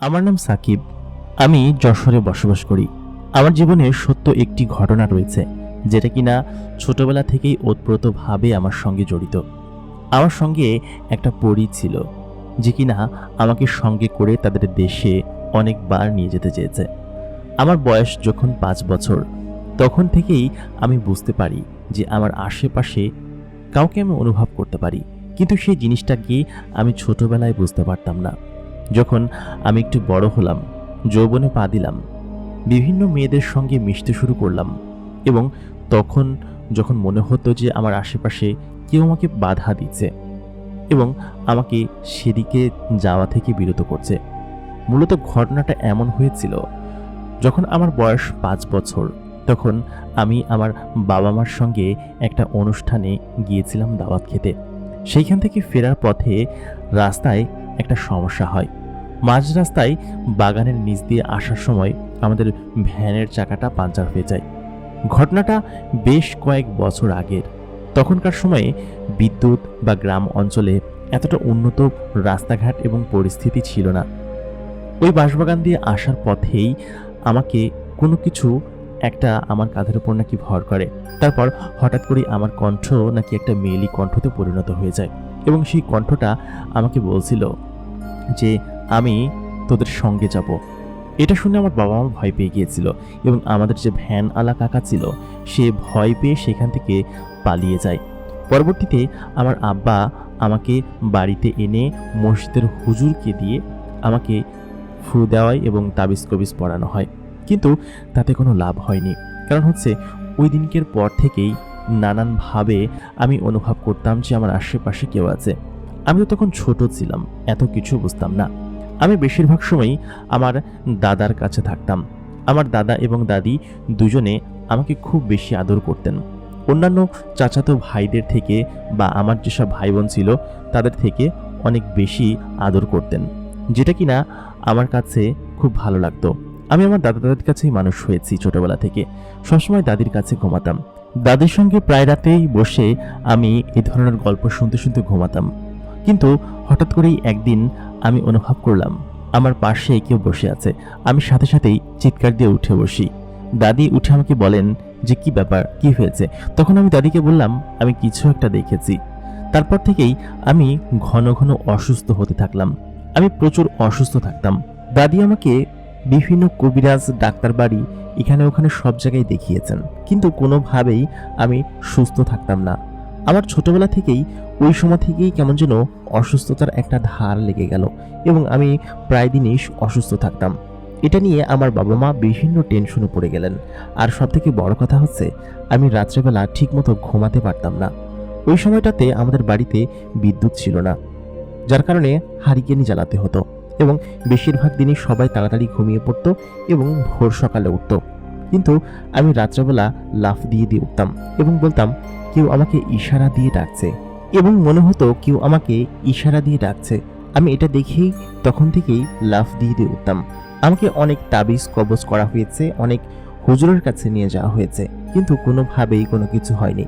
আমার নাম সাকিব। আমি যশোরে বসবাস করি। আমার জীবনে সত্য একটি ঘটনা রয়েছে, যেটা কিনা ছোটবেলা থেকেই ওতপ্রোতভাবে আমার সঙ্গে জড়িত। আমার সঙ্গে একটা পরী ছিল, যে কিনা আমাকে সঙ্গে করে তাদের দেশে অনেকবার নিয়ে যেতে চেয়েছে। আমার বয়স যখন পাঁচ বছর, তখন থেকেই আমি বুঝতে পারি যে আমার আশেপাশে কাউকে আমি অনুভব করতে পারি, কিন্তু সেই জিনিসটাকে আমি ছোটবেলায় বুঝতে পারতাম না। যখন আমি একটু বড় হলাম, যৌবনে পা দিলাম, বিভিন্ন মেয়েদের সঙ্গে মিশতে শুরু করলাম এবং তখন যখন মনে হতো যে আমার আশেপাশে কেউ আমাকে বাধা দিচ্ছে এবং আমাকে সেদিকে যাওয়া থেকে বিরত করছে, মূলত ঘটনাটা এমন হয়েছিল, যখন আমার বয়স পাঁচ বছর, তখন আমি আমার বাবা মার সঙ্গে একটা অনুষ্ঠানে গিয়েছিলাম দাওয়াত খেতে। সেইখান থেকে ফেরার পথে রাস্তায় একটা সমস্যা হয়। মাঝ রাস্তায় বাগানের নিচ দিয়ে আসার সময় আমাদের ভ্যানের চাকাটা পাঞ্চার হয়ে যায়। ঘটনাটা বেশ কয়েক বছর আগের। তখনকার সময়ে বিদ্যুৎ বা গ্রাম অঞ্চলে এতটা উন্নত রাস্তাঘাট এবং পরিস্থিতি ছিল না। ওই বাঁশবাগান দিয়ে আসার পথেই আমাকে কোনো কিছু একটা আমার কাঁধের উপর নাকি ভর করে। তারপর হঠাৎ করে আমার কণ্ঠ নাকি একটা মেয়েলি কণ্ঠতে পরিণত হয়ে যায় এবং সেই কণ্ঠটা আমাকে বলছিল যে আমি তোদের সঙ্গে যাব। এটা শুনে আমার বাবা মা ভয় পেয়ে গিয়েছিল এবং আমাদের যে ভ্যান আলা কাকা ছিল, সে ভয় পেয়ে সেখান থেকে পালিয়ে যায়। পরবর্তীতে আমার আব্বা আমাকে বাড়িতে এনে মসজিদের হুজুরকে দিয়ে আমাকে ফু দেওয়ায় এবং তাবিজ কবিজ পড়ানো হয়। কিন্তু তাতে কোনো লাভ হয়নি। কারণ হচ্ছে, ওই দিনকের পর থেকেই নানানভাবে আমি অনুভব করতাম যে আমার আশেপাশে কেউ আছে। আমি তো তখন ছোট ছিলাম, এত কিছু বুঝতাম না। আমি বেশিরভাগ সময়ই আমার দাদার কাছে থাকতাম। আমার দাদা এবং দাদি দুজনে আমাকে খুব বেশি আদর করতেন। অন্যান্য চাচাতো ভাইদের থেকে বা আমার যেসব ভাই বোন ছিল, তাদের থেকে অনেক বেশি আদর করতেন, যেটা কিনা আমার কাছে খুব ভালো লাগতো। আমি আমার দাদা দাদির কাছেই মানুষ হয়েছি ছোটবেলা থেকে। সবসময় দাদির কাছে ঘুমাতাম। দাদির সঙ্গে প্রায় রাতেই বসে আমি এই ধরনের গল্প শুনতে শুনতে ঘুমাতাম। কিন্তু হঠাৎ করেই একদিন আমি অনুভব করলাম, আমার পাশে কেউ বসে আছে। আমি সাথে সাথেই চিৎকার দিয়ে উঠে বসি। দাদি উঠে আমাকে বলেন যে, কি ব্যাপার? কি হয়েছে? তখন আমি দাদিকে বললাম, আমি কিছু একটা দেখেছি। তারপর থেকেই আমি ঘন ঘন অসুস্থ হতে থাকলাম। আমি প্রচুর অসুস্থ থাকতাম। দাদি আমাকে বিভিন্ন কবিরাজ, ডাক্তার বাড়ি, এখানে ওখানে সব জায়গায় দেখিয়েছেন। কিন্তু কোনোভাবেই আমি সুস্থ থাকতাম না। আমার ছোটবেলা থেকেই ওই সময় থেকেই কেমন যেন অসুস্থতার একটা ধার লেগে গেল এবং আমি প্রায় দিনই অসুস্থ থাকতাম। এটা নিয়ে আমার বাবা মা বিভিন্ন টেনশনে পড়ে গেলেন। আর সব থেকে বড় কথা হচ্ছে, আমি রাত্রেবেলা ঠিকমতো ঘুমাতে পারতাম না। ওই সময়টাতে আমাদের বাড়িতে বিদ্যুৎ ছিল না, যার কারণে হারিকেনি জ্বালাতে হতো এবং বেশিরভাগ দিনই সবাই তাড়াতাড়ি ঘুমিয়ে পড়তো এবং ভোর সকালে উঠতো। কিন্তু আমি রাত্রেবেলা লাফ দিয়ে দিয়ে উঠতাম এবং বলতাম, কেউ আমাকে ইশারা দিয়ে ডাকছে। এবং মনে হতো কেউ আমাকে ইশারা দিয়ে ডাকছে। আমি এটা দেখেই তখন থেকেই লাফ দিয়ে দিয়ে উঠতাম। আমাকে অনেক তাবিজ কবজ করা হয়েছে, অনেক হুজুরের কাছে নিয়ে যাওয়া হয়েছে, কিন্তু কোনোভাবেই কোনো কিছু হয়নি।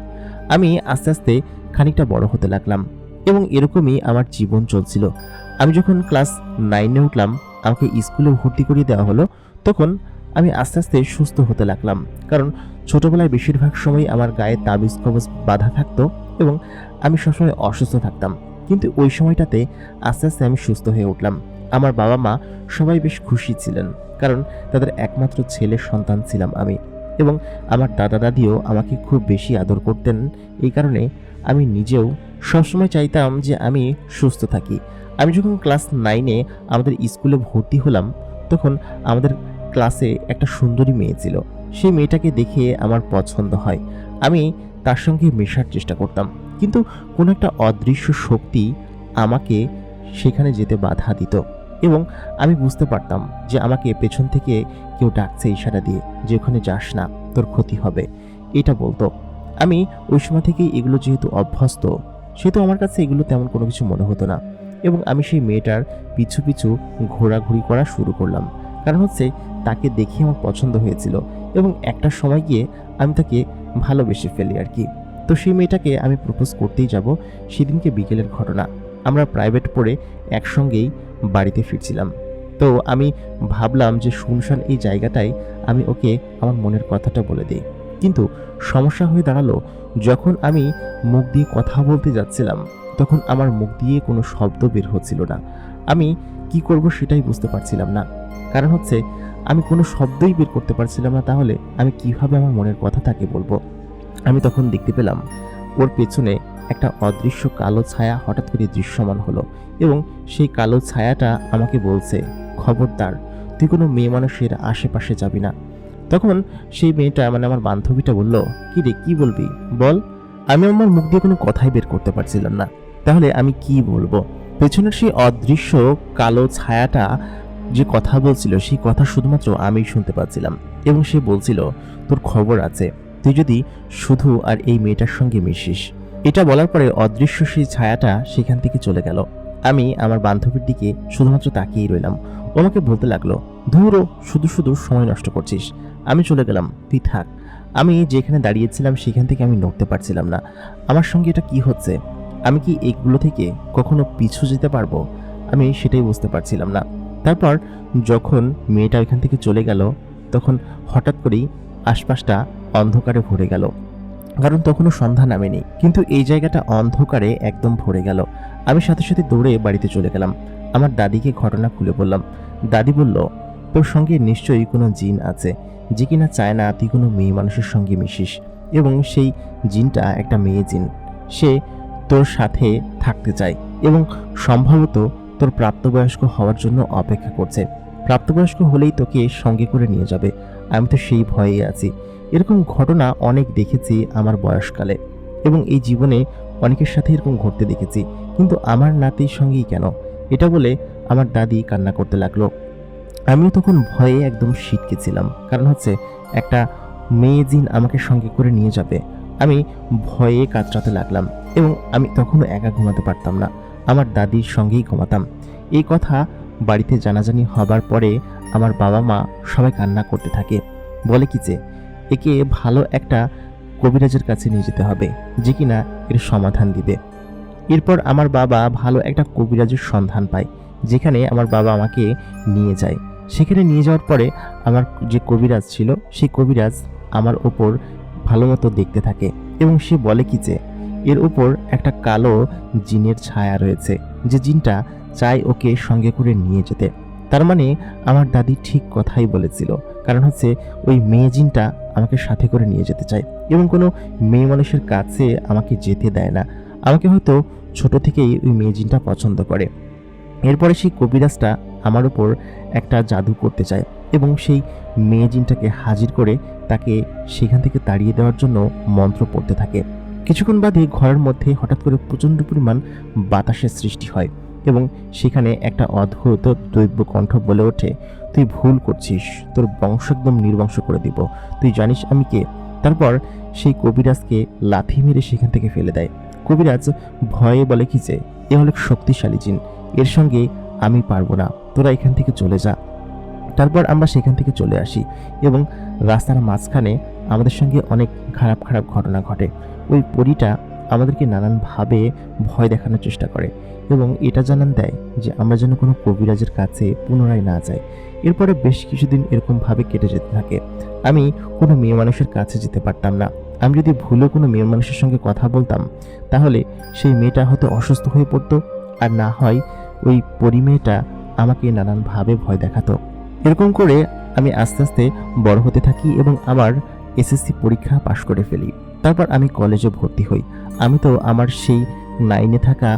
আমি আস্তে আস্তে খানিকটা বড় হতে লাগলাম এবং এরকমই আমার জীবন চলছিল। আমি যখন ক্লাস নাইনে উঠলাম, আমাকে স্কুলে ভর্তি করিয়ে দেওয়া হলো, তখন আমি আস্তে আস্তে সুস্থ হতে লাগলাম, কারণ ছোটবেলায় বেশিরভাগ সময় আমার গায়ে তাবিজ কবজ বাধা থাকতো এবং আমি সবসময় অসুস্থ থাকতাম। কিন্তু ওই সময়টাতে আস্তে আস্তে আমি সুস্থ হয়ে উঠলাম। আমার বাবা মা সবাই বেশ খুশি ছিলেন, কারণ তাদের একমাত্র ছেলের সন্তান ছিলাম আমি এবং আমার দাদা দাদিও আমাকে খুব বেশি আদর করতেন। এই কারণে আমি নিজেও সবসময় চাইতাম যে আমি সুস্থ থাকি। আমি যখন ক্লাস নাইনে আমাদের স্কুলে ভর্তি হলাম, তখন আমাদের ক্লাসে একটা সুন্দরী মেয়ে ছিল। সেই মেয়েটাকে দেখে আমার পছন্দ হয়। আমি তার সঙ্গে মেশার চেষ্টা করতাম। কিন্তু কোনো একটা অদৃশ্য শক্তি আমাকে সেখানে যেতে বাধা দিত এবং আমি বুঝতে পারতাম যে আমাকে পেছন থেকে কেউ ডাকছে ইশারা দিয়ে যে ওখানে যাস না, তোর ক্ষতি হবে। এটা বলতো। আমি ওই সময় থেকেই এগুলো যেহেতু অভ্যস্ত, সেহেতু আমার কাছে এগুলো তেমন কোনো কিছু মনে হতো না। এবং আমি সেই মেয়েটার পিছু পিছু ঘোরাঘুরি করা শুরু করলাম। কারণ হচ্ছে তাকে দেখে আমার পছন্দ হয়েছিল এবং একটা সময় গিয়ে আমি তাকে ভালোবেসে ফেলি আর কি। তো সেই মেয়েটাকে আমি প্রপোজ করতেই যাব সেদিনকে বিকেলের ঘটনা। আমরা প্রাইভেট পড়ে একসঙ্গেই বাড়িতে ফিরছিলাম। তো আমি ভাবলাম যে শুনশান এই জায়গাটায় আমি ওকে আমার মনের কথাটা বলে দিই। কিন্তু সমস্যা হয়ে দাঁড়াল, যখন আমি মুখ দিয়ে কথা বলতে যাচ্ছিলাম, তখন আমার মুখ দিয়ে কোনো শব্দ বের হচ্ছিল না। আমি কি করব সেটাই বুঝতে পারছিলাম না। কারণ হচ্ছে, আমি কোনো শব্দই বের করতে পারছিলাম না, তাহলে আমি কীভাবে আমার মনের কথা তাকে বলব? আমি তখন দেখতে পেলাম, ওর পেছনে একটা অদৃশ্য কালো ছায়া হঠাৎ করে দৃশ্যমান হলো এবং সেই কালো ছায়াটা আমাকে বলছে, খবরদার, তুই কোনো মেয়ে মানুষের আশেপাশে যাবি না। তখন সেই মেয়েটা মানে আমার বান্ধবীটা বলল, কি রে, কি বলবি? বল, আমি আমার মুখ দিয়ে কোনো কথাই বের করতে পারছিলাম না, তাহলে আমি কি বলব? পেছনের সেই অদৃশ্য কালো ছায়াটা যে কথা বলছিল, সেই কথা শুধুমাত্র আমি শুনতে পাচ্ছিলাম। এবং সে বলছিল, তোর খবর আছে। তুই যদি শুধু আর এই মেয়েটার সঙ্গে মিশিস। এটা বলার পরে অদৃশ্য সেই ছায়াটা সেখান থেকে চলে গেল। আমি আমার বান্ধবীর দিকে শুধুমাত্র তাকিয়েই রইলাম। আমাকে বলতে লাগল, ধুরো, শুধু শুধু সময় নষ্ট করছিস। আমি চলে গেলাম। তুই থাক। আমি যেখানে দাঁড়িয়েছিলাম সেখান থেকে আমি নড়তে পারছিলাম না। আমার সঙ্গে এটা কি হচ্ছে? আমি কি এইগুলো থেকে কখনো পিছু যেতে পারব? আমি সেটাই বুঝতে পারছিলাম না। তারপর যখন মেয়েটা ওইখান থেকে চলে গেল, তখন হঠাৎ করেই আশপাশটা অন্ধকারে ভরে গেল। কারণ তখনও সন্ধ্যা নামেনি, কিন্তু এই জায়গাটা অন্ধকারে একদম ভরে গেল। আমি সাথে সাথে দৌড়ে বাড়িতে চলে গেলাম। আমার দাদিকে ঘটনা খুলে বললাম। দাদি বলল, তোর সঙ্গে নিশ্চয়ই কোনো জিন আছে, যে কিনা চায় না তুই কোনো মেয়ে মানুষের সঙ্গে মিশিস। এবং সেই জিনটা একটা মেয়ে জিন। সে তোর সাথে থাকতে চায়। এবং সম্ভবত তোর প্রাপ্তবয়স্ক হওয়ার জন্য অপেক্ষা করছে। প্রাপ্তবয়স্ক হলেই তোকে সঙ্গে করে নিয়ে যাবে। আমি তো সেই ভয়েই আছি। এরকম ঘটনা অনেক দেখেছি আমার বয়সকালে এবং এই জীবনে অনেকের সাথে এরকম ঘটতে দেখেছি। কিন্তু আমার নাতির সঙ্গেই কেন? এটা বলে আমার দাদি কান্না করতে লাগল। আমিও তখন ভয়ে একদম সিটকে ছিলাম। কারণ হচ্ছে, একটা মেয়ে জিন আমাকে সঙ্গে করে নিয়ে যাবে। আমি ভয়ে কাতরাতে লাগলাম এবং আমি তখনও একা ঘুমাতে পারতাম না। আমার দাদির সঙ্গেই ঘুমাতাম। এই কথা বাড়িতে জানাজানি হবার পরে আমার বাবা মা সবাই কান্না করতে থাকে। বলে কি যে, একে ভালো একটা কবিরাজের কাছে নিয়ে যেতে হবে, যে কিনা এর সমাধান দিবে। এরপর আমার বাবা ভালো একটা কবিরাজের সন্ধান পায়, যেখানে আমার বাবা আমাকে নিয়ে যায়। সেখানে নিয়ে যাওয়ার পরে আমার যে কবিরাজ ছিল, সেই কবিরাজ আমার ওপর ভালো মতো দেখতে থাকে এবং সে বলে কি যে এর উপর একটা কালো জিনের ছায়া রয়েছে। যে জিনটা চায় ওকে সঙ্গে করে নিয়ে যেতে। তার মানে আমার দাদি ঠিক কথাই বলেছিল। কারণ হচ্ছে ওই মেয়ে জিনটা আমাকে সাথে করে নিয়ে যেতে চায় এবং কোনো মেয়ে মানুষের কাছে আমাকে যেতে দেয় না। আমাকে হয়তো ছোট থেকেই ওই মেয়ে জিনটা পছন্দ করে। এরপরে সেই কবিরাজটা আমার উপর একটা জাদু করতে চায় এবং সেই মেয়ে জিনটাকে হাজির করে তাকে সেখান থেকে তাড়িয়ে দেওয়ার জন্য মন্ত্র পড়তে থাকে। কিছুক্ষণ বাদে ঘরের মধ্যে হঠাৎ করে প্রচণ্ড পরিমাণ বাতাসের সৃষ্টি হয় এবং সেখানে একটা অদ্ভুত দৈব্য কণ্ঠ বলে ওঠে, তুই ভুল করছিস, তোর বংশ একদম নির্বংশ করে দিব, তুই জানিস আমি কে? তারপর সেই কবিরাজকে লাথি মেরে সেখান থেকে ফেলে দেয়। কবিরাজ ভয়ে বলে, কি যে, এ হলো শক্তিশালী জিন, এর সঙ্গে আমি পারব না, তোরা এখান থেকে চলে যা। তারপর আমরা সেখান থেকে চলে আসি এবং রাস্তার মাঝখানে আমাদের সঙ্গে অনেক খারাপ খারাপ ঘটনা ঘটে। ওই পরীটা আমাদেরকে নানানভাবে ভয় দেখানোর চেষ্টা করে এবং এটা জানান দেয় যে আমরা যেন কোনো কবিরাজের কাছে পুনরায় না যাই। এরপরে বেশ কিছুদিন এরকমভাবে কেটে যেতে থাকে। আমি কোনো মেয়ে মানুষের কাছে যেতে পারতাম না। আমি যদি ভুলেও কোনো মেয়ে মানুষের সঙ্গে কথা বলতাম, তাহলে সেই মেয়েটা হয়তো অসুস্থ হয়ে পড়তো। আর না হয় ওই পরিমেয়েটা আমাকে নানানভাবে ভয় দেখাতো। এরকম করে আমি আস্তে আস্তে বড় হতে থাকি এবং আমার এসএসসি পরীক্ষা পাশ করে ফেলি। তারপর আমি কলেজে ভর্তি হই। আমি তো আমার সেই নাইনে থাকা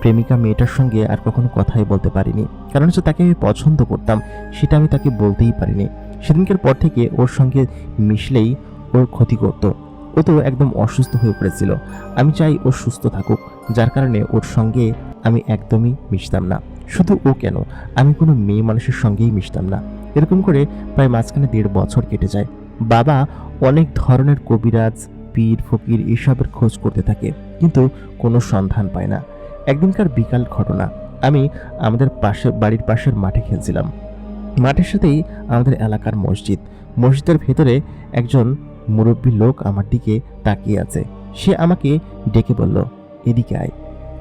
প্রেমিকা মেয়েটার সঙ্গে আর কখনো কথাই বলতে পারিনি। কারণ হচ্ছে তাকে আমি পছন্দ করতাম, সেটা আমি তাকে বলতেই পারিনি। সেদিনকের পর থেকে ওর সঙ্গে মিশলেই ওর ক্ষতি করতো। ও তো একদম অসুস্থ হয়ে পড়েছিল। আমি চাই ও সুস্থ থাকুক, যার কারণে ওর সঙ্গে আমি একদমই মিশতাম না। শুধু ও কেন? আমি কোনো মেয়ে মানুষের সঙ্গেই মিশতাম না। এরকম করে প্রায় মাঝখানে দেড় বছর কেটে যায়। বাবা অনেক ধরনের কবিরাজ, পীর, ফকির এসবের খোঁজ করতে থাকে, কিন্তু কোনো সন্ধান পায় না। একদিনকার বিকাল ঘটনা। আমি আমাদের পাশে, বাড়ির পাশের মাঠে খেলছিলাম। মাঠের সাথেই আমাদের এলাকার মসজিদ। মসজিদের ভেতরে একজন মুরব্বী লোক আমার দিকে তাকিয়ে আছে। সে আমাকে ডেকে বলল, এদিকে আয়।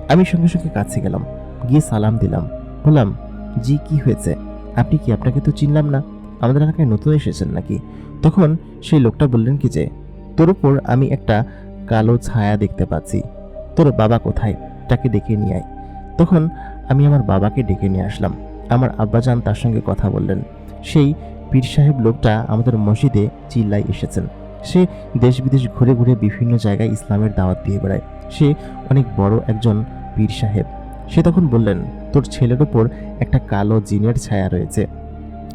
আমি সঙ্গে সঙ্গে কাছে গেলাম। গিয়ে সালাম দিলাম। বললাম, জি, কি হয়েছে? আপনি কি আপনাকে তো চিনলাম না? আমাদের এলাকায় নতুন এসেছেন নাকি? তখন সেই লোকটা বললেন কি যে, তোর উপর আমি একটা কালো ছায়া দেখতে পাচ্ছি। তোর বাবা কোথায়? তাকে ডেকে নিয়ে আয়। তখন আমি আমার বাবাকে ডেকে নিয়ে আসলাম। আমার আব্বাজান তার সঙ্গে কথা বললেন। সেই পীর সাহেব লোকটা আমাদের মসজিদে চিল্লাই এসেছেন। সে দেশ বিদেশ ঘুরে ঘুরে বিভিন্ন জায়গায় ইসলামের দাওয়াত দিয়ে বেড়ায়। সে অনেক বড় একজন পীর সাহেব। সে তখন বললেন, তোর ছেলের ওপর একটা কালো জিনের ছায়া রয়েছে।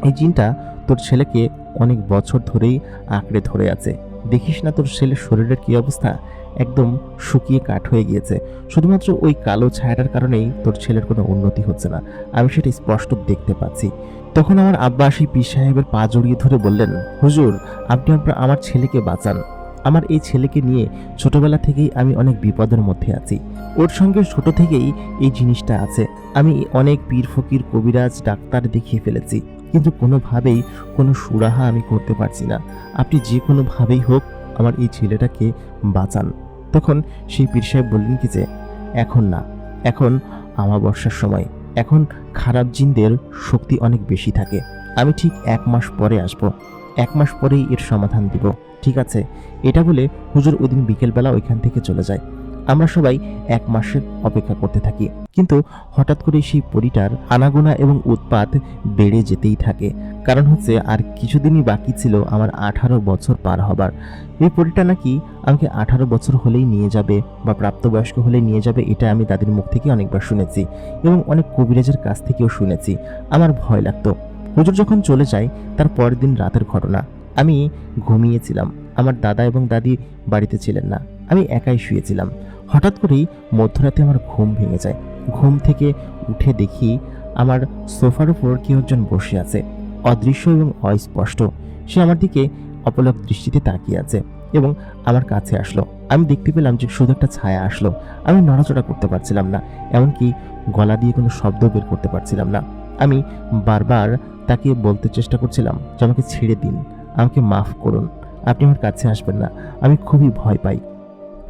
এই জিনটা তোর ছেলেকে অনেক বছর ধরেই আঁকড়ে ধরে আছে। দেখিস না তোর ছেলের শরীরের কী অবস্থা? একদম শুকিয়ে কাঠ হয়ে গিয়েছে। শুধুমাত্র ওই কালো ছায়াটার কারণেই তোর ছেলের কোনো উন্নতি হচ্ছে না। আমি সেটা স্পষ্ট দেখতে পাচ্ছি। তখন আমার আব্বা সেই পীর সাহেবের পা জড়িয়ে ধরে বললেন, হুজুর, আপনি আমার ছেলেকে বাঁচান। আমার এই ছেলেকে নিয়ে ছোটবেলা থেকেই আমি অনেক বিপদের মধ্যে আছি। ওর সঙ্গে ছোট থেকেই এই জিনিসটা আছে। আমি অনেক পীর ফকির, কবিরাজ, ডাক্তার দেখিয়ে ফেলেছি। কিন্তু কোনোভাবেই কোনো সুরাহা আমি করতে পারছি না। আপনি যে কোনোভাবেই হোক আমার এই ছেলেটাকে বাঁচান। তখন সেই পীর সাহেব বললেন কি যে, এখন না। এখন আমাবস্যার সময়। এখন খারাপ জিনদের শক্তি অনেক বেশি থাকে। আমি ঠিক এক মাস পরে আসব। এক মাস পরেই এর সমাধান দিব। ঠিক আছে। এটা বলে হুজুর ওদিন বিকেলবেলা ওইখান থেকে চলে যায়। আমরা সবাই এক মাসের অপেক্ষা করতে থাকি। কিন্তু হঠাৎ করে সেই পরিটার আনাগোনা এবং উৎপাত বেড়ে যেতেই থাকে। কারণ হচ্ছে আর কিছুদিনই বাকি ছিল আমার আঠারো বছর পার হবার। এই পরিটা নাকি আমাকে আঠারো বছর হলেই নিয়ে যাবে বা প্রাপ্তবয়স্ক হলেই নিয়ে যাবে এটা আমি দাদির মুখ থেকে অনেকবার শুনেছি এবং অনেক কবিরাজের কাছ থেকেও শুনেছি। আমার ভয় লাগতো। হুজুর যখন চলে যায়, তার পরের দিন রাতের ঘটনা। আমি ঘুমিয়েছিলাম। আমার দাদা এবং দাদি বাড়িতে ছিলেন না। আমি একাই শুয়েছিলাম। হঠাৎ করেই মধ্যরাতে আমার ঘুম ভেঙে যায়। ঘুম থেকে উঠে দেখি আমার সোফার উপর কেউ একজন বসে আছে। অদৃশ্য এবং অস্পষ্ট। সে আমার দিকে অপলক দৃষ্টিতে তাকিয়ে আছে এবং আমার কাছে আসলো। আমি দেখতে পেলাম যে শুধু একটা ছায়া আসলো। আমি নড়াচড়া করতে পারছিলাম না, এমনকি গলা দিয়ে কোনো শব্দ বের করতে পারছিলাম না। আমি বারবার তাকে বলতে চেষ্টা করছিলাম যে আমাকে ছেড়ে দিন। আমাকে মাফ করুন, আপনি আমার কাছে আসবেন না, আমি খুবই ভয় পাই।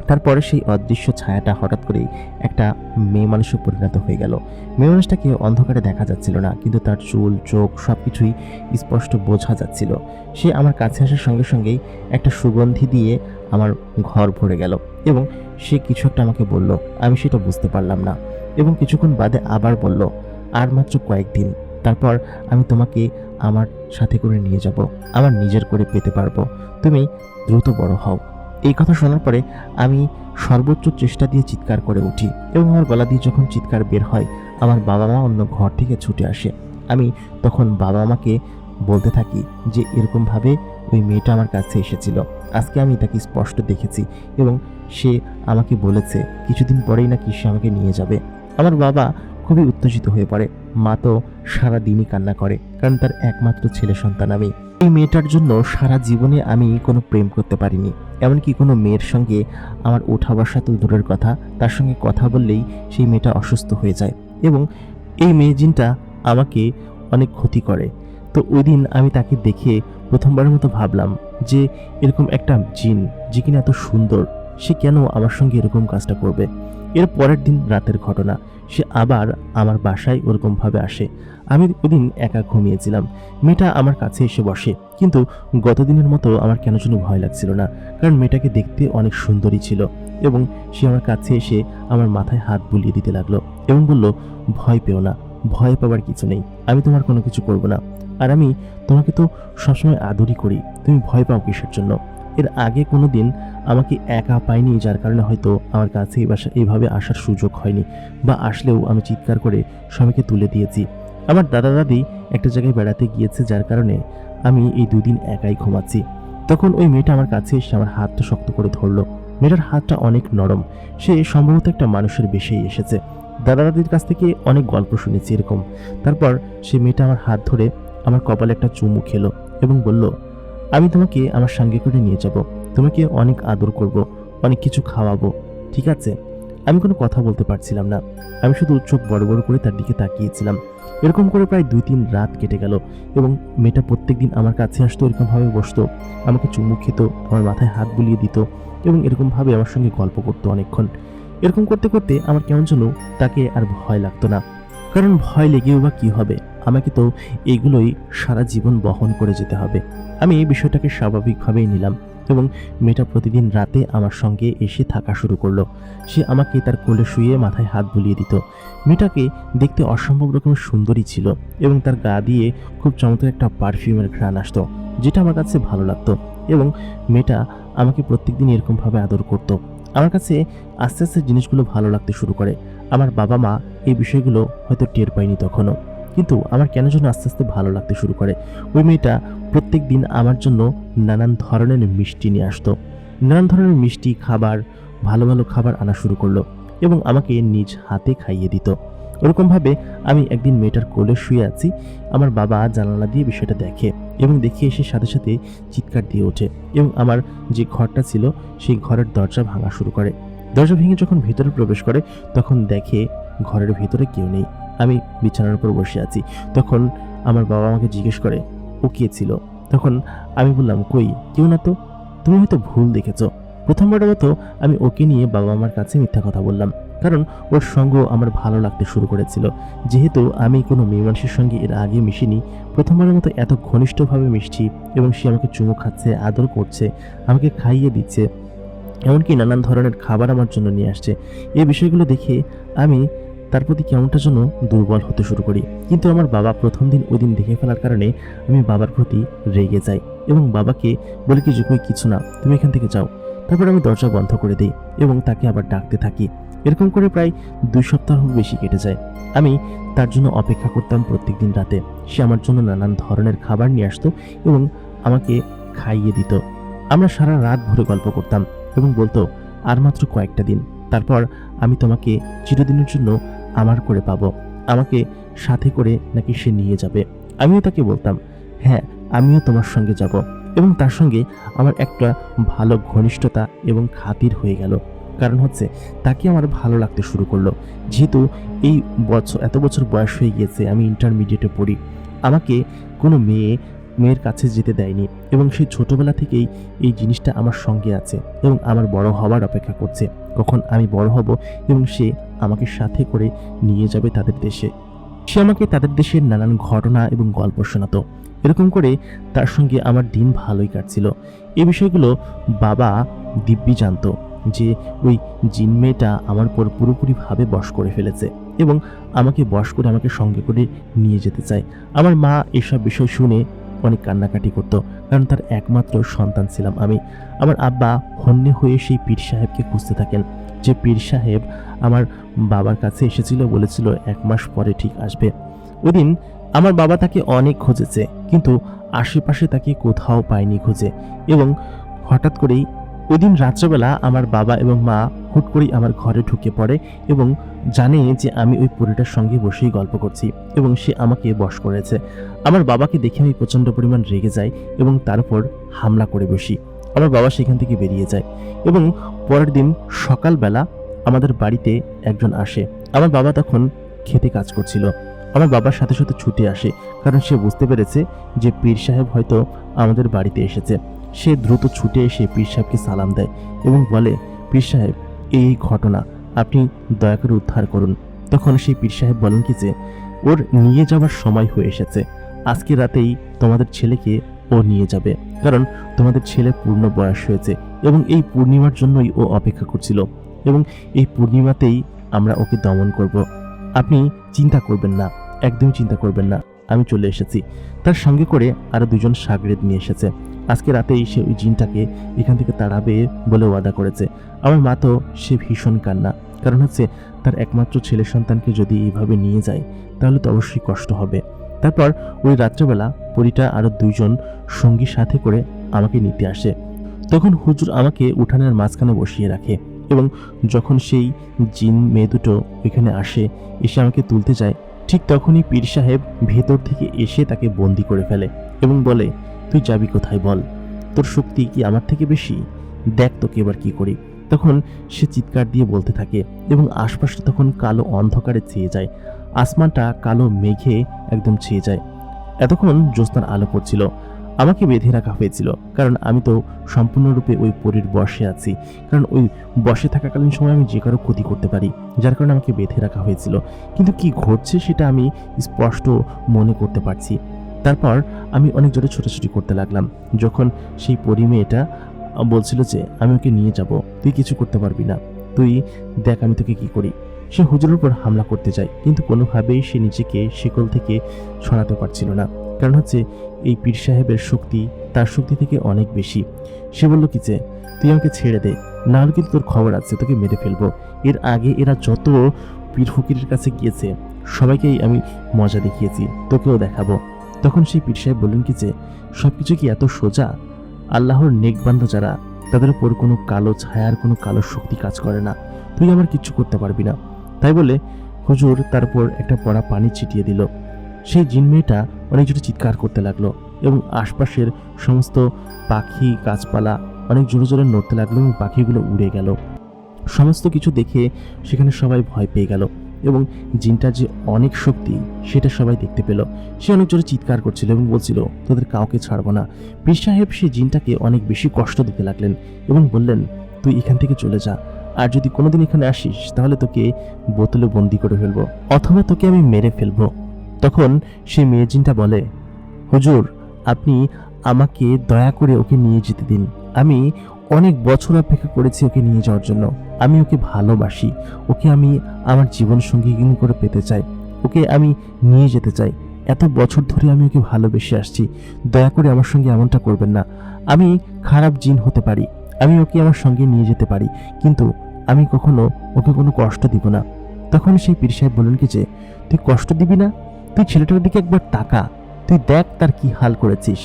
তারপরে সেই অদৃশ্য ছায়াটা হঠাৎ করেই একটা মেয়ে মানুষে পরিণত হয়ে গেল। মেয়ে মানুষটাকে অন্ধকারে দেখা যাচ্ছিল না, কিন্তু তার চুল, চোখ সব কিছুই স্পষ্ট বোঝা যাচ্ছিল। সে আমার কাছে আসার সঙ্গে সঙ্গেই একটা সুগন্ধি দিয়ে আমার ঘর ভরে গেল এবং সে কিছু একটা আমাকে বলল, আমি সেটা বুঝতে পারলাম না। এবং কিছুক্ষণ বাদে আবার বলল, আর মাত্র কয়েকদিন। তারপর আমি তোমাকে আমার সাথে করে নিয়ে যাব। আমার নিজের করে পেতে পারব। তুমি দ্রুত বড় হও। এই কথা শোনার পরে আমি সর্বোচ্চ চেষ্টা দিয়ে চিৎকার করে উঠি এবং আমার গলা দিয়ে যখন চিৎকার বের হয়, আমার বাবা মা অন্য ঘর থেকে ছুটে আসে। আমি তখন বাবা মাকে বলতে থাকি যে, এরকমভাবে ওই মেয়েটা আমার কাছে এসেছিল। আজকে আমি তাকে স্পষ্ট দেখেছি এবং সে আমাকে বলেছে, কিছুদিন পরেই নাকি সে আমাকে নিয়ে যাবে। আমার বাবা খুবই উত্তেজিত হয়ে পড়ে। মা তো সারা দিনই কান্না করে, কারণ তার একমাত্র ছেলে সন্তান আমি। এই মেয়েটার জন্য সারা জীবনে আমি কোনো প্রেম করতে পারিনি। এমনকি কোনো মেয়ের সঙ্গে আমার ওঠা বসা তো দূরের কথা, তার সঙ্গে কথা বললেই সেই মেয়েটা অসুস্থ হয়ে যায়। এবং এই মেয়ে জিনটা আমাকে অনেক ক্ষতি করে। তো ওই দিন আমি তাকে দেখে প্রথমবারের মতো ভাবলাম যে এরকম একটা জিন, যে কিনা এত সুন্দর, সে কেন আমার সঙ্গে এরকম কাজটা করবে? এর পরের দিন রাতের ঘটনা। সে আবার আমার বাসায় ওরকমভাবে আসে। আমি ওদিন একা ঘুমিয়েছিলাম। মেয়েটা আমার কাছে এসে বসে। কিন্তু গতদিনের মতো আমার কেন যেন ভয় লাগছিল না, কারণ মেয়েটাকে দেখতে অনেক সুন্দরী ছিল এবং সে আমার কাছে এসে আমার মাথায় হাত বুলিয়ে দিতে লাগল এবং বলল, ভয় পেও না, ভয় পাওয়ার কিছু নেই, আমি তোমার কোনো কিছু করব না। আর আমি তোমাকে তো সবসময় আদরই করি, তুমি ভয় পাও কিসের জন্য? এর আগে কোনো দিন আমাকে একা পাইনি, যার কারণে হয়তো আমার কাছে এইভাবে আসার সুযোগ হয়নি বা আসলেও আমি চিৎকার করে সবাইকে তুলে দিয়েছি। আমার দাদা দাদি একটা জায়গায় বেড়াতে গিয়েছে, যার কারণে আমি এই দুদিন একাই ঘুমাচ্ছি। তখন ওই মেয়েটা আমার কাছে এসে আমার হাতটা শক্ত করে ধরলো। মেয়েটার হাতটা অনেক নরম। সে সম্ভবত একটা মানুষের বেশেই এসেছে। দাদা দাদির কাছ থেকে অনেক গল্প শুনেছি এরকম। তারপর সে মেয়েটা আমার হাত ধরে আমার কপালে একটা চুমু খেলো এবং বলল আমি তোমাকে আমার সঙ্গে করে নিয়ে যাব। তোমাকে অনেক আদর করব, অনেক কিছু খাওয়াবো, ঠিক আছে? আমি কোনো কথা বলতে পারছিলাম না। আমি শুধু চোখ বড় বড় করে তার দিকে তাকিয়েছিলাম। এরকম করে প্রায় দুই তিন রাত কেটে গেল এবং মেয়েটা প্রত্যেকদিন আমার কাছে আসতো, এরকমভাবে বসতো, আমাকে চুমু খেত, আমার মাথায় হাত বুলিয়ে দিত এবং এরকমভাবে আমার সঙ্গে গল্প করতো অনেকক্ষণ। এরকম করতে করতে আমার কেমন যেন তাকে আর ভয় লাগতো না। কারণ ভয় লেগেও বা কী হবে? আমাকে তো এগুলোই সারা জীবন বহন করে যেতে হবে। আমি এই বিষয়টাকে স্বাভাবিকভাবেই নিলাম এবং মেয়েটা প্রতিদিন রাতে আমার সঙ্গে এসে থাকা শুরু করল। সে আমাকে তার কোলে শুয়ে মাথায় হাত বুলিয়ে দিত। মেয়েটাকে দেখতে অসম্ভব রকমের সুন্দরী ছিল এবং তার গা দিয়ে খুব চমৎকার একটা পারফিউমের ঘ্রাণ আসতো, যেটা আমার কাছে ভালো লাগতো এবং মেয়েটা আমাকে প্রত্যেকদিন এরকমভাবে আদর করতো। আমার কাছে আস্তে আস্তে জিনিসগুলো ভালো লাগতে শুরু করে। আমার বাবা মা এই বিষয়গুলো হয়তো টের পায়নি তখনও। কিন্তু আমার কেন যেন আস্তে আস্তে ভালো লাগতে শুরু করে। ওই মেয়েটা প্রত্যেক দিন আমার জন্য নানান ধরনের মিষ্টি নিয়ে আসতো। নানান ধরনের মিষ্টি, খাবার, ভালো ভালো খাবার আনা শুরু করল এবং আমাকে নিজ হাতে খাইয়ে দিত। ওরকমভাবে আমি একদিন মেয়েটার কোলে শুয়ে আছি, আমার বাবা জানালা দিয়ে বিষয়টা দেখে এবং দেখে এসে সাথে সাথে চিৎকার দিয়ে ওঠে এবং আমার যে ঘরটা ছিল, সেই ঘরের দরজা ভাঙা শুরু করে। দরজা ভেঙে যখন ভেতরে প্রবেশ করে, তখন দেখে ঘরের ভেতরে কেউ নেই। আমি বিছানার উপর বসে আছি। তখন আমার বাবা আমাকে জিজ্ঞেস করে, ও কে ছিল? তখন আমি বললাম, কই? কেউ না তো? তুমি হয়তো ভুল দেখেছ। প্রথমবারের মতো আমি ওকে নিয়ে বাবা মার কাছে মিথ্যা কথা বললাম, কারণ ওর সঙ্গ আমার ভালো লাগতে শুরু করেছিল। যেহেতু আমি কোনো মেয়ে মানুষের সঙ্গে এর আগে মিশিনি, প্রথমবারের মতো এত ঘনিষ্ঠভাবে মিশছি এবং সে আমাকে চুমু খাচ্ছে, আদর করছে, আমাকে খাইয়ে দিচ্ছে, এমনকি নানান ধরনের খাবার আমার জন্য নিয়ে আসছে। এই বিষয়গুলো দেখে আমি তার প্রতি কেমনটা যেন দুর্বল হতে শুরু করি। কিন্তু আমার বাবা প্রথম দিন ওই দিন দেখে ফেলার কারণে আমি বাবার প্রতি রেগে যাই এবং বাবাকে বলি কি কই কিছু না, তুমি এখান থেকে যাও। তারপর আমি দরজা বন্ধ করে দিই এবং তাকে আবার ডাকতে থাকি। এরকম করে প্রায় দুই সপ্তাহ বেশি কেটে যায়। আমি তার জন্য অপেক্ষা করতাম প্রত্যেকদিন রাতে। সে আমার জন্য নানান ধরনের খাবার নিয়ে আসতো এবং আমাকে খাইয়ে দিত। আমরা সারা রাত ভরে গল্প করতাম এবং বলতো, আর মাত্র কয়েকটা দিন। তারপর আমি তোমাকে চিরদিনের জন্য আমার করে পাবো। আমাকে সাথে করে নাকি সে নিয়ে যাবে। আমিও তাকে বলতাম হ্যাঁ আমিও তোমার সঙ্গে যাব। এবং তার সঙ্গে আমার একটা ভালো ঘনিষ্ঠতা এবং খাতির হয়ে গেল। কারণ হচ্ছে, তাকে আমার ভালো লাগতে শুরু করল। যেহেতু এই বছর, এত বছর বয়স হয়ে গিয়েছে, আমি ইন্টারমিডিয়েটে পড়ি। আমাকে কোনো মেয়ে মেয়ের কাছে যেতে দেয়নি এবং সেই ছোটবেলা থেকেই এই জিনিসটা আমার সঙ্গে আছে এবং আমার বড় হওয়ার অপেক্ষা করছে। কখন আমি বড় হব এবং সে আমাকে সাথে করে নিয়ে যাবে তাদের দেশে। সে আমাকে তাদের দেশের নানান ঘটনা এবং গল্প শোনাতো। এরকম করে তার সঙ্গে আমার দিন ভালোই কাটছিল। এ বিষয়গুলো বাবা দিব্যি জানতো যে ওই জিন মেয়েটা আমার পর পুরোপুরিভাবে বশ করে ফেলেছে এবং আমাকে বশ করে আমাকে সঙ্গে করে নিয়ে যেতে চায়। আমার মা এসব বিষয় শুনে অনেক কান্নাকাটি করতো, কারণ তার একমাত্র সন্তান ছিলাম আমি। আমার আব্বা হন্যে হয়ে সেই পীর সাহেবকে খুঁজতে থাকেন। যে পীর সাহেব আমার বাবার কাছে এসেছিল, বলেছিল, এক মাস পরে ঠিক আসবে। ওদিন আমার বাবা তাকে অনেক খুঁজেছে, কিন্তু আশেপাশে তাকে কোথাও পায়নি খুঁজে। এবং হঠাৎ করেই ওই দিন রাত্রেবেলা আমার বাবা এবং মা হুট করেই আমার ঘরে ঢুকে পড়ে এবং জানে যে আমি ওই পরিটার সঙ্গে বসেই গল্প করছি এবং সে আমাকে বশ করেছে। আমার বাবাকে দেখে আমি প্রচণ্ড পরিমাণ রেগে যাই এবং তার উপর হামলা করে বসি। আমার বাবা সেখান থেকে বেরিয়ে যায় এবং পরের দিন সকালবেলা আমাদের বাড়িতে একজন আসে। আমার বাবা তখন খেতে কাজ করছিল। আমার বাবার সাথে সাথে ছুটে আসে কারণ সে বুঝতে পেরেছে যে পীর সাহেব হয়তো আমাদের বাড়িতে এসেছে। সে দ্রুত ছুটে এসে পীর সাহেবকে সালাম দেয় এবং বলে, পীর সাহেব, এই এই ঘটনা আপনি দয়া করে উদ্ধার করুন। তখন সেই পীর সাহেব বলেন কি যে, ওর নিয়ে যাওয়ার সময় হয়ে এসেছে। আজকে রাতেই তোমাদের ছেলেকে ও নিয়ে যাবে। কারণ তোমাদের ছেলে পূর্ণ বয়স হয়েছে এবং এই পূর্ণিমার জন্যই ও অপেক্ষা করছিল এবং এই পূর্ণিমাতেই আমরা ওকে দমন করব। আপনি চিন্তা করবেন না, একদমই চিন্তা করবেন না। আমি চলে এসেছি। তার সঙ্গে করে আরও দুজন সাগরেদ নিয়ে এসেছে। আজকে রাতেই সে ওই জিনটাকে এখান থেকে তাড়াবে বলে ওয়াদা করেছে। আমার মা তো সে ভীষণ কান্না। কারণ হচ্ছে তার একমাত্র ছেলে সন্তানকে যদি এইভাবে নিয়ে যায়, তাহলে তো অবশ্যই কষ্ট হবে। তারপর ওই রাত্রেবেলা পরিটা আরও দুইজন সঙ্গী সাথে করে আমাকে নিতে আসে। তখন হুজুর আমাকে উঠানের মাঝখানে বসিয়ে রাখে এবং যখন সেই জিন মেয়ে দুটো ওইখানে আসে, এসে আমাকে তুলতে যায়, ঠিক তখনই পীর সাহেব ভেতর থেকে এসে তাকে বন্দি করে ফেলে এবং বলে, তুই যাবি কোথায় বল? তোর শক্তি কি আমার থেকে বেশি? দেখ তোকে এবার কি করি। তখন সে চিৎকার দিয়ে বলতে থাকে এবং আশপাশটা তখন কালো অন্ধকারে ছেয়ে যায়। আসমানটা কালো মেঘে একদম ছেয়ে যায়। এতক্ষণ জ্যোৎস্নার আলো পড়ছিল। আমাকে বেঁধে রাখা হয়েছিল, কারণ আমি তো সম্পূর্ণরূপে ওই পরীর বশে আছি। কারণ ওই বসে থাকাকালীন সময় আমি যে কারও ক্ষতি করতে পারি, যার কারণে আমাকে বেঁধে রাখা হয়েছিল। কিন্তু কি ঘটছে সেটা আমি স্পষ্ট মনে করতে পারছি। তারপর আমি অনেক জোরে ছোটাছুটি করতে লাগলাম। যখন সেই পরি মেয়েটা বলছিল যে, আমি ওকে নিয়ে যাব। তুই কিছু করতে পারবি না। তুই দেখ আমি তোকে কি করি। সে হুজুরের উপর হামলা করতে যায়। কিন্তু কোনোভাবেই সে নিজেকে শিকল থেকে সরাতে পারছিল না। কারণ হচ্ছে, এই পীর সাহেবের শক্তি তার শক্তি থেকে অনেক বেশি। সে বলল কি যে, তুই আমাকে ছেড়ে দে। না হলে কিন্তু তোর খবর আছে, তোকে মেরে ফেলব। এর আগে এরা যত পীর ফকিরের কাছে গিয়েছে, সবাইকেই আমি মজা দেখিয়েছি, তোকেও দেখাবো। তখন সেই পীর সাহেব বললেন কি যে সব কিছু কি এত সোজা? আল্লাহর নেকবান্ধা যারা, তাদের উপর কোনো কালো ছায়ার কোনো কালো শক্তি কাজ করে না। তুই আমার কিচ্ছু করতে পারবি না। তাই বলে হুজুর তার উপর একটা পড়া পানি ছিটিয়ে দিল। সেই জিন মেয়েটা অনেক জোরে চিৎকার করতে লাগল এবং আশপাশের সমস্ত পাখি, গাছপালা অনেক জোরে জোরে নড়তে লাগল এবং পাখিগুলো উড়ে গেল। সমস্ত কিছু দেখে সেখানে সবাই ভয় পেয়ে গেল। এবং জিনটার যে অনেক শক্তি, সেটা সবাই দেখতে পেল। সে অনেক জোরে চিৎকার করছিল এবং বলছিল, তোদের কাউকে ছাড়বো না। পীর সাহেব সেই জিনটাকে অনেক বেশি কষ্ট দিতে লাগলেন এবং বললেন, তুই এখান থেকে চলে যা। আর যদি কোনোদিন এখানে আসিস, তাহলে তোকে বোতলে বন্দি করে ফেলব, অথবা তোকে আমি মেরে ফেলব। তখন সে মেয়ে জিনটা বলে, হুজুর, আপনি আমাকে দয়া করে ওকে নিয়ে যেতে দিন। আমি অনেক বছর অপেক্ষা করেছি ওকে নিয়ে যাওয়ার জন্য। আমি ওকে ভালোবাসি। ওকে আমি আমার জীবন সঙ্গী করে পেতে চাই। ওকে আমি নিয়ে যেতে চাই। এত বছর ধরে আমি ওকে ভালোবেসে আসছি। দয়া করে আমার সঙ্গে এমনটা করবেন না। আমি খারাপ জিন হতে পারি। আমি ওকে আমার সঙ্গে নিয়ে যেতে পারি। কিন্তু আমি কখনো ওকে কোনো কষ্ট দিব না। তখন সেই পীর সাহেব বললেন কি যে, তুই কষ্ট দিবি না? তুই ছেলেটার দিকে একবার তাকা। তুই দেখ তার কি হাল করেছিস।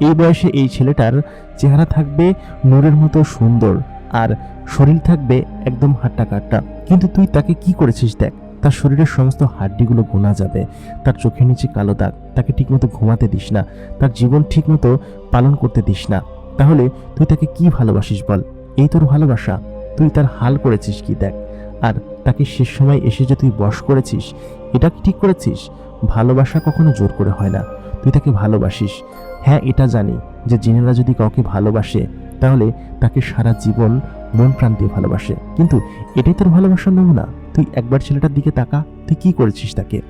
এই বয়সে এই ছেলেটার চেহারা থাকবে নূরের মতো সুন্দর। আর শরীর থাকবে একদম হাট্টা কাট্টা কিন্তু তুই তাকে কি করেছিস দেখ? তার শরীরের সমস্ত হাড্ডিগুলো গোনা যাবে। তার চোখের নিচে কালো দাগ। তাকে ঠিকমতো ঘুমাতে দিস না। তার জীবন ঠিকমতো পালন করতে দিস না। তাহলে তুই তাকে কি ভালোবাসিস বল? এই তোর ভালোবাসা। তুই তার হাল করেছিস কি দেখ? আর তাকে শেষ সময় এসে যে তুই বশ করেছিস, এটা কি ঠিক করেছিস? ভালোবাসা কখনো জোর করে হয় না। তুই তাকে ভালোবাসিস। হ্যাঁ এটা জানি যে জিনেরা যদি কাউকে ভালোবাসে তাহলে তাকে সারা জীবন মন প্রাণ দিয়ে ভালোবাসে। কিন্তু এটাই তোর ভালোবাসার নমুনা। তুই একবার ছেলেটার দিকে তাকা, তুই কি করেছিস তাকে?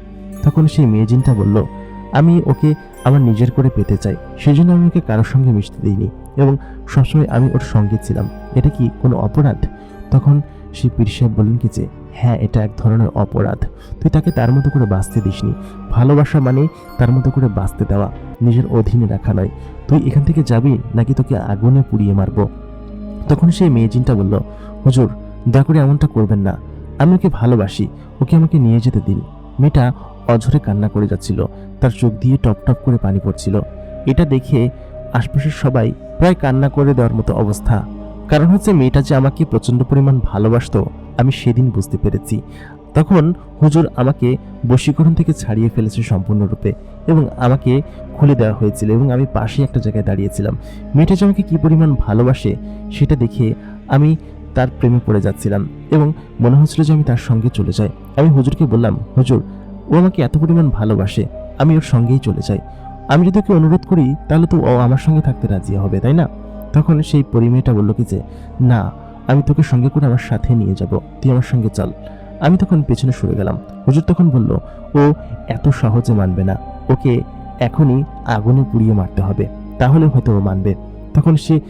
তখন সেই মেয়েজিনটা বলল, আমি ওকে আমার নিজের করে পেতে চাই। সেই জন্য আমি ওকে কারোর সঙ্গে মিশতে দিইনি এবং সবসময় আমি ওর সঙ্গে ছিলাম। এটা কি কোনো অপরাধ? তখন সেই পীর সাহেব বললেন, কি যে? হ্যাঁ এটা এক ধরনের অপরাধ। তুই তাকে তার মতো করে বাঁচতে দিসনি। ভালোবাসা মানে তার মতো করে বাঁচতে দেওয়া, নিজের অধীনে রাখা নয়। তুই এখান থেকে যাবি নাকি তোকে আগুনে পুড়িয়ে মারবো? তখন সেই মেয়ে জিনটা বলল, হুজুর, দয়া করে এমনটা করবেন না। আমি ওকে ভালোবাসি। ওকে আমাকে নিয়ে যেতে দিন। মেয়েটা অঝরে কান্না করে যাচ্ছিল। তার চোখ দিয়ে টপ টপ করে পানি পড়ছিল। এটা দেখে আশপাশের সবাই প্রায় কান্না করে দেওয়ার মতো অবস্থা। কারণ হচ্ছে মেয়েটা যে আমাকে প্রচণ্ড পরিমাণ ভালোবাসতো আমি সেদিন বুঝতে পেরেছি। তখন হুজুর আমাকে বশীকরণ থেকে ছাড়িয়ে ফেলেছে সম্পূর্ণরূপে এবং আমাকে খুলে দেওয়া হয়েছিল এবং আমি পাশে একটা জায়গায় দাঁড়িয়েছিলাম। মেয়েটা যে আমাকে কী পরিমাণ ভালোবাসে সেটা দেখে আমি তার প্রেমে পড়ে যাচ্ছিলাম এবং মনে হচ্ছিল যে আমি তার সঙ্গে চলে যাই। আমি হুজুরকে বললাম, হুজুর, ও আমাকে এত পরিমাণ ভালোবাসে, আমি ওর সঙ্গেই চলে যাই। আমি যদি ওকে অনুরোধ করি, তাহলে তো ও আমার সঙ্গে থাকতে রাজি হবে, তাই না? তখন সেই পরিমেয়টা বলল কি যে, না আমি তোকে সঙ্গে করে আমার সাথে নিয়ে যাব। তুই আমার সঙ্গে চল। আমি তখন পেছনে সরে গেলাম। হুজুর তখন বলল, ও এত সহজে মানবে না। ওকে এখনই আগুনে পুড়িয়ে মারতে হবে। তাহলে হয়তো ও মানবে। তখন সে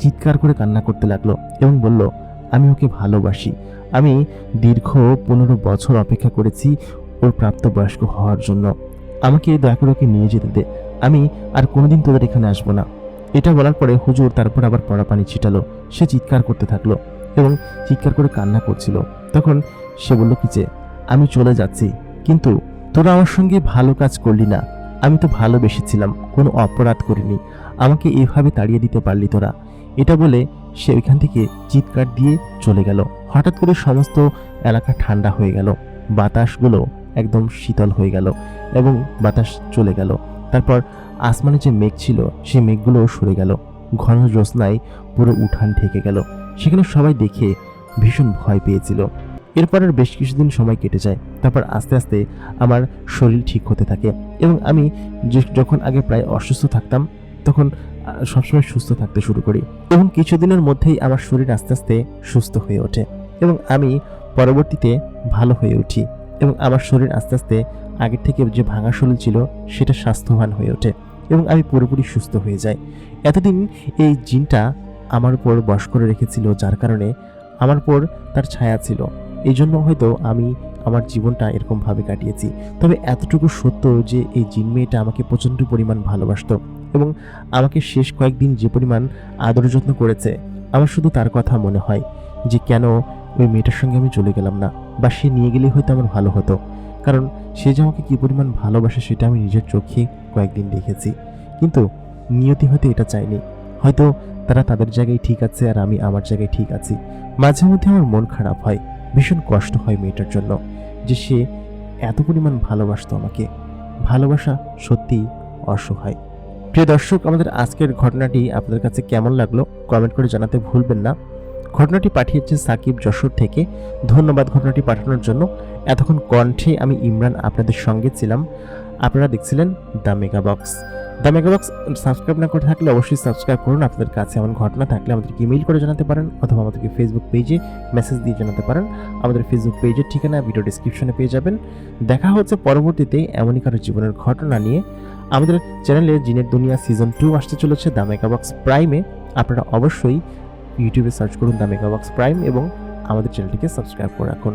চিৎকার করে কান্না করতে লাগল এবং বলল, আমি ওকে ভালোবাসি। আমি দীর্ঘ পনেরো বছর অপেক্ষা করেছি ওর প্রাপ্তবয়স্ক হওয়ার জন্য। আমাকে দয়া করে ওকে নিয়ে যেতে দে। আমি আর কোনোদিন তোদের এখানে আসব না। এটা বলার পরে হুজুর তারপর আবার পড়া পানি ছিটালো। সে চিৎকার করতে থাকল এবং চিৎকার করে কান্না করছিল। তখন সে বলল, কি যে, আমি চলে যাচ্ছি, কিন্তু তোরা আমার সঙ্গে ভালো কাজ করলি না। আমি তো ভালোবেসেছিলাম, কোনো অপরাধ করিনি। আমাকে এভাবে তাড়িয়ে দিতে পারলি তোরা। এটা বলে সে ওইখান থেকে চিৎকার দিয়ে চলে গেল। হঠাৎ করে সমস্ত এলাকা ঠান্ডা হয়ে গেল। বাতাসগুলো একদম শীতল হয়ে গেল এবং বাতাস চলে গেল। তারপর আসমানে যে মেঘ ছিল, সেই মেঘগুলো সরে গেল। ঘন জ্যোৎস্নায় পুরো উঠান ঢেকে গেল। সেখানে সবাই দেখে ভীষণ ভয় পেয়েছিল। এরপর আর বেশ কিছুদিন সময় কেটে যায়। তারপর আস্তে আস্তে আমার শরীর ঠিক হতে থাকে এবং আমি যখন আগে প্রায় অসুস্থ থাকতাম, তখন সবসময় সুস্থ থাকতে শুরু করি। এবং কিছুদিনের মধ্যেই আমার শরীর আস্তে আস্তে সুস্থ হয়ে ওঠে এবং আমি পরবর্তীতে ভালো হয়ে উঠি এবং আমার শরীর আস্তে আস্তে আগের থেকে যে ভাঙা শরীর ছিল, সেটা স্বাস্থ্যবান হয়ে ওঠে। এবং আমি পুরোপুরি সুস্থ হয়ে যাই। এতদিন এই জিনটা আমার উপর বশ করে রেখেছিল, যার কারণে আমার উপর তার ছায়া ছিল। এই জন্য হয়তো আমি আমার জীবনটা এরকমভাবে কাটিয়েছি। তবে এতটুকু সত্য যে এই জিন মেয়েটা আমাকে প্রচণ্ড পরিমাণ ভালোবাসতো এবং আমাকে শেষ কয়েকদিন যে পরিমাণ আদর যত্ন করেছে, আমার শুধু তার কথা মনে হয় যে কেন ওই মেয়েটার সঙ্গে আমি চলে গেলাম না, বা সে নিয়ে গেলেই হয়তো আমার ভালো হতো। কারণ সে যে আমাকে কী পরিমাণ ভালোবাসে সেটা আমি নিজের চোখে কয়েকদিন দেখেছি। কিন্তু নিয়তি হয়তো এটা চাইনি হয়তো তারা তাদের জায়গায় ঠিক আছে আর আমি আমার জায়গায় ঠিক আছি। মাঝে মধ্যে আমার মন খারাপ হয়। ভীষণ কষ্ট হয় মেয়েটার জন্য যে সে এত পরিমাণ ভালোবাসতো আমাকে। ভালোবাসা সত্যিই অসহায়। প্রিয় দর্শক, আমাদের আজকের ঘটনাটি আপনাদের কাছে কেমন লাগল কমেন্ট করে জানাতে ভুলবেন না। ঘটনাটি পাঠিয়েছে সাকিব যশোর থেকে। ধন্যবাদ ঘটনাটি পাঠানোর জন্য। এতক্ষণ কণ্ঠে আমি ইমরান আপনাদের সঙ্গে ছিলাম। আপনারা দেখছিলেন the mega box. The mega box subscribe না করে থাকলে অবশ্যই সাবস্ক্রাইব করুন। আপনাদের কাছে এমন ঘটনা থাকলে আমাদেরকে ইমেল করে জানাতে পারেন অথবা আমাদেরকে ফেসবুক পেজে মেসেজ দিয়ে জানাতে পারেন। আমাদের ফেসবুক পেজের ঠিকানা ভিডিও ডিসক্রিপশনে পেয়ে যাবেন। দেখা হচ্ছে পরবর্তীতে এমনই কারও জীবনের ঘটনা নিয়ে। আমাদের চ্যানেলে জিনের দুনিয়া সিজন টু আসতে চলেছে দ্য মেগা বক্স প্রাইমে আপনারা অবশ্যই ইউটিউবে সার্চ করুন দ্য মেগা বক্স প্রাইম এবং আমাদের চ্যানেলটিকে সাবস্ক্রাইব করে রাখুন।